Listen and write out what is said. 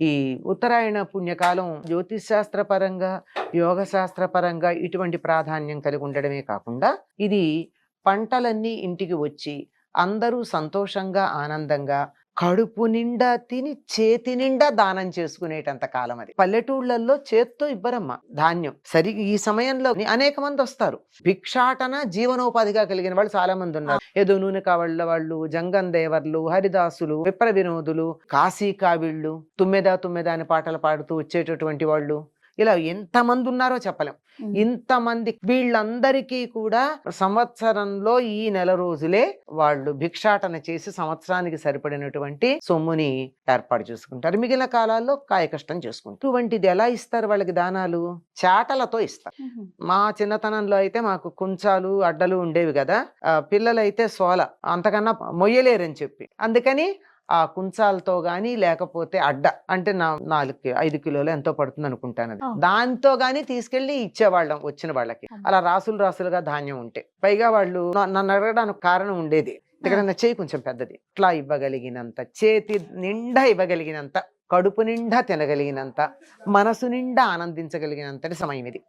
ఈ ఉత్తరాయణ పుణ్యకాలం జ్యోతిశాస్త్రపరంగా పరంగా యోగ శాస్త్రపరంగా ఇటువంటి ప్రాధాన్యం కలిగి ఉండడమే కాకుండా ఇది పంటలన్నీ ఇంటికి వచ్చి అందరూ సంతోషంగా ఆనందంగా కడుపు నిండా తిని చేతి నిండా దానం చేసుకునేటంత కాలం అది. పల్లెటూళ్ళల్లో చేత్తో ఇవ్వరమ్మ ధాన్యం. సరి ఈ సమయంలో అనేక మంది వస్తారు. భిక్షాటన జీవనోపాధిగా కలిగిన వాళ్ళు చాలా మంది ఉన్నారు ఏదో నూనె కావళ్ళ వాళ్ళు జంగం దేవర్లు హరిదాసులు విప్ర వినోదులు కాశీ కావిళ్ళు తుమ్మెద తుమ్మెద అని పాటలు పాడుతూ వచ్చేటటువంటి వాళ్ళు. ఇలా ఎంతమంది ఉన్నారో చెప్పలేం ఇంతమంది వీళ్ళందరికీ కూడా సంవత్సరంలో ఈ నెల రోజులే వాళ్ళు భిక్షాటన చేసి సంవత్సరానికి సరిపడినటువంటి సొమ్ముని ఏర్పాటు చేసుకుంటారు. మిగిలిన కాలాల్లో కాయ కష్టం చేసుకుంటారు. ఇటువంటిది ఎలా ఇస్తారు వాళ్ళకి దానాలు? చాటలతో ఇస్తారు. మా చిన్నతనంలో అయితే మాకు కుంచాలు అడ్డలు ఉండేవి కదా. పిల్లలైతే సోల అంతకన్నా మొయ్యలేరని చెప్పి. అందుకని ఆ కుంచాలతో గాని లేకపోతే అడ్డ అంటే నా నాలుగు ఐదు కిలోలు ఎంతో పడుతుంది అనుకుంటాను అది. దాంతో గాని తీసుకెళ్ళి ఇచ్చేవాళ్ళం వచ్చిన వాళ్ళకి. అలా రాసులు రాసులుగా ధాన్యం ఉంటే. పైగా వాళ్ళు నన్ను అడగడానికి కారణం ఉండేది. నా చేయి కొంచెం పెద్దది. ఇట్లా ఇవ్వగలిగినంత చేతి నిండా ఇవ్వగలిగినంత కడుపు నిండా తినగలిగినంత మనసు నిండా ఆనందించగలిగినంతటి సమయం ఇది.